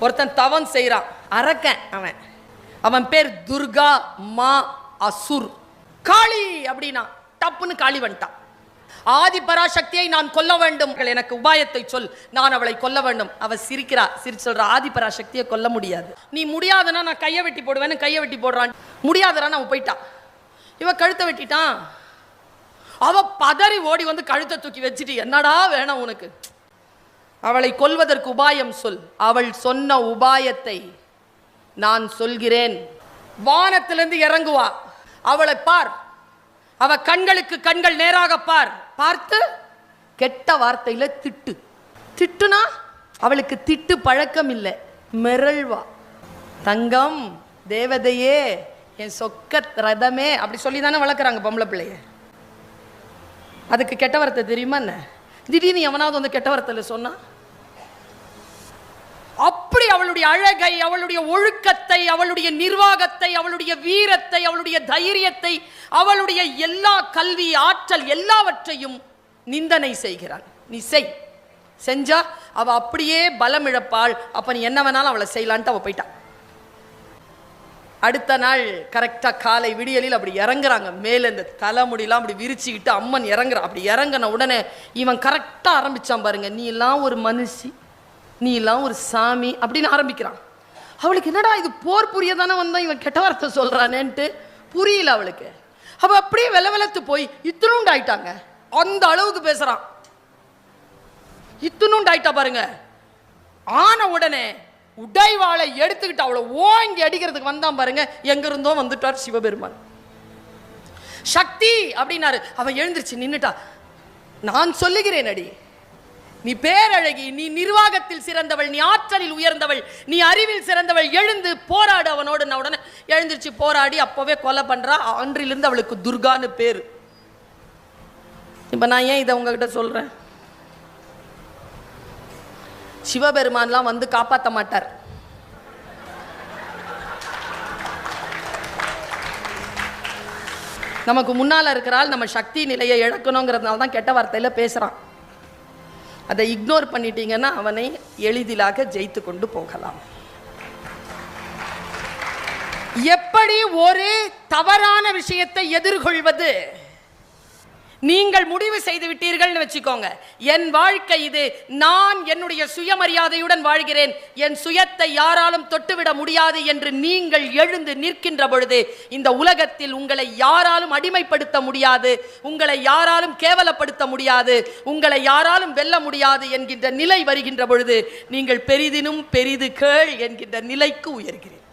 ஒருத்தன் தவம் செய்கிறான் அரக்கன் அவன். அவன் பேர் துர்கா மா அசுர். காளி அப்படின்னா டப்புன்னு காளி வந்துட்டான். ஆதி பராசக்தியை நான் கொல்ல வேண்டும். எனக்கு உபாயத்தை சொல். நான் அவளை கொல்ல வேண்டும். அவ சிரிக்கிறா சிரிச்சு சொல்ற ஆதி பராசக்தியை கொல்ல முடியாது. நீ முடியாதுன்னா நான் கையை வெட்டி போடுவேன்னு கையை வெட்டி போடுறான். முடியாதுடா அவன் போயிட்டான். இவ கழுத்தை வெட்டிட்டான். அவ பதறி ஓடி வந்து கழுத்தை தூக்கி வச்சுட்டு என்னடா வேணும் உனக்கு. அவளை கொல்வதற்கு உபாயம் சொல். அவள் சொன்ன உபாயத்தை நான் சொல்கிறேன். வானத்திலிருந்து இறங்குவா. அவளை பார். அவ கண்களுக்கு கண்கள் நேராக பார். பார்த்து கெட்ட வார்த்தையில திட்டு. திட்டுனா அவளுக்கு திட்டு பழக்கம் இல்லை மிரள்வா. தங்கம் தேவதையே என் சொக்க ரதமே அப்படி சொல்லி தானே வளர்க்குறாங்க பொம்பளை பிள்ளைய. அதுக்கு கெட்ட வார்த்தை தெரியுமா என்ன? திடீர்னு எவனாவது வந்து கெட்ட வார்த்தையில் சொன்னா? அப்படி அவளுடைய அழகை அவளுடைய ஒழுக்கத்தை அவளுடைய நிர்வாகத்தை அவளுடைய வீரத்தை அவளுடைய தைரியத்தை அவளுடைய எல்லா கல்வி ஆற்றல் எல்லாவற்றையும் நிந்தனை செய்கிறாள் நீ செய். செஞ்சா அவ அப்படியே பலம் இழப்பாள். அப்ப நீ என்ன வேணாலும் அவளை செய்யலான்ட்டு அவள் போயிட்டான் அடுத்த நாள் கரெக்டாக காலை விடியலில் அப்படி இறங்குறாங்க. மேலே இந்த தலைமுடியெல்லாம் அப்படி விரிச்சுக்கிட்டு அம்மன் இறங்குறான். அப்படி இறங்கின உடனே இவன் கரெக்டாக ஆரம்பிச்சான் பாருங்க. நீ எல்லாம் ஒரு மனுஷி. நீ எல்லாம் ஒரு சாமி அப்படின்னு ஆரம்பிக்கிறான். அவளுக்கு என்னடா இது போர் புரிய தானே வந்தான் இவன் கெட்ட வார்த்தை சொல்கிறானேன்ட்டு புரியல அவளுக்கு. அவள் அப்படியே வெல வெலத்து போய் இத்தினுண்டு ஆயிட்டாங்க அந்த அளவுக்கு பேசுகிறான் இத்தினுண்டு ஆயிட்டா பாருங்க. ஆன உடனே உடைவாளை எடுத்துக்கிட்டு அவளை ஓங்கி அடிக்கிறதுக்கு வந்தான் பாருங்க. எங்க இருந்தோ வந்துட்டார் சிவபெருமான். சக்தி அப்படின்னாரு. அவன் எழுந்திருச்சு நின்னுட்டா. நான் சொல்லுகிறேன் அடி. நீ பேரழகி நீ நிர்வாகத்தில் சிறந்தவள் நீ ஆற்றலில் உயர்ந்தவள் நீ அறிவில் சிறந்தவள் எழுந்து போராடு அவனோடு. நான் உடனே எழுந்திருச்சு போராடி அப்போவே கொலை பண்ணுறா அன்றிலிருந்து அவளுக்கு துர்கான்னு பேர். இப்போ நான் ஏன் இதை உங்ககிட்ட சொல்கிறேன் சிவபெருமான்லாம் வந்து காப்பாற்ற மாட்டார். நமக்கு முன்னால் இருக்கிறால் நம்ம சக்தி நிலையை இழக்கணுங்கிறதுனால தான் கெட்ட வார்த்தையில் பேசுகிறான் அதை இக்னோர் பண்ணிட்டீங்கன்னா அவனை எளிதிலாக ஜெயித்து கொண்டு போகலாம். எப்படி ஒரு தவறான விஷயத்தை எதிர்கொள்வது? நீங்கள் முடிவு செய்து விட்டீர்கள்னு வச்சுக்கோங்க. என் வாழ்க்கை இது. நான் என்னுடைய சுயமரியாதையுடன் வாழ்கிறேன். என் சுயத்தை யாராலும் தொட்டுவிட முடியாது என்று நீங்கள் எழுந்து நிற்கின்ற பொழுது இந்த உலகத்தில் உங்களை யாராலும் அடிமைப்படுத்த முடியாது. உங்களை யாராலும் கேவலப்படுத்த முடியாது. உங்களை யாராலும் வெல்ல முடியாது என்கின்ற நிலை வருகின்ற பொழுது நீங்கள் பெரிதினும் பெரிது கேள் என்கின்ற நிலைக்கு உயர்கிறேன்